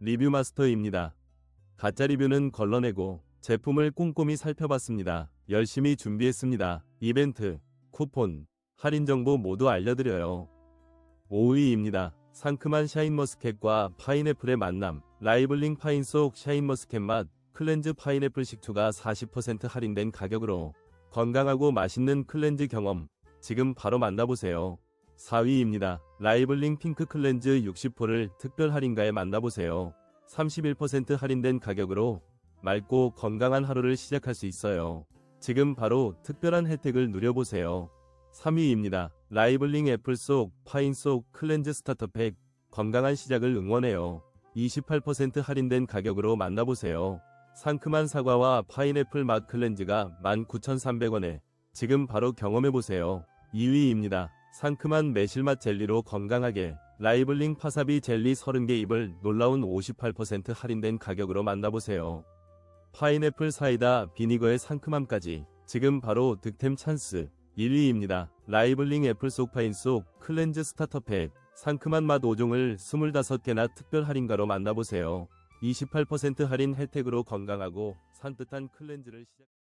리뷰 마스터입니다. 가짜 리뷰는 걸러내고 제품을 꼼꼼히 살펴봤습니다. 열심히 준비했습니다. 이벤트, 쿠폰, 할인 정보 모두 알려드려요. 5위입니다. 상큼한 샤인머스켓과 파인애플의 만남, 라이블링 파인 속 샤인머스켓 맛, 클렌즈 파인애플 식초가 40% 할인된 가격으로 건강하고 맛있는 클렌즈 경험, 지금 바로 만나보세요. 4위입니다. 라이블링 핑크 클렌즈 60호를 특별 할인가에 만나보세요. 31% 할인된 가격으로 맑고 건강한 하루를 시작할 수 있어요. 지금 바로 특별한 혜택을 누려보세요. 3위입니다. 라이블링 애플 속 파인 속 클렌즈 스타터팩 건강한 시작을 응원해요. 28% 할인된 가격으로 만나보세요. 상큼한 사과와 파인애플 맛 클렌즈가 19,300원에 지금 바로 경험해보세요. 2위입니다. 상큼한 매실맛 젤리로 건강하게 라이블링 파사비 젤리 30개 입을 놀라운 58% 할인된 가격으로 만나보세요. 파인애플 사이다 비니거의 상큼함까지 지금 바로 득템 찬스 1위입니다. 라이블링 애플 속 파인 속 클렌즈 스타터팩 상큼한 맛 5종을 25개나 특별 할인가로 만나보세요. 28% 할인 혜택으로 건강하고 산뜻한 클렌즈를 시작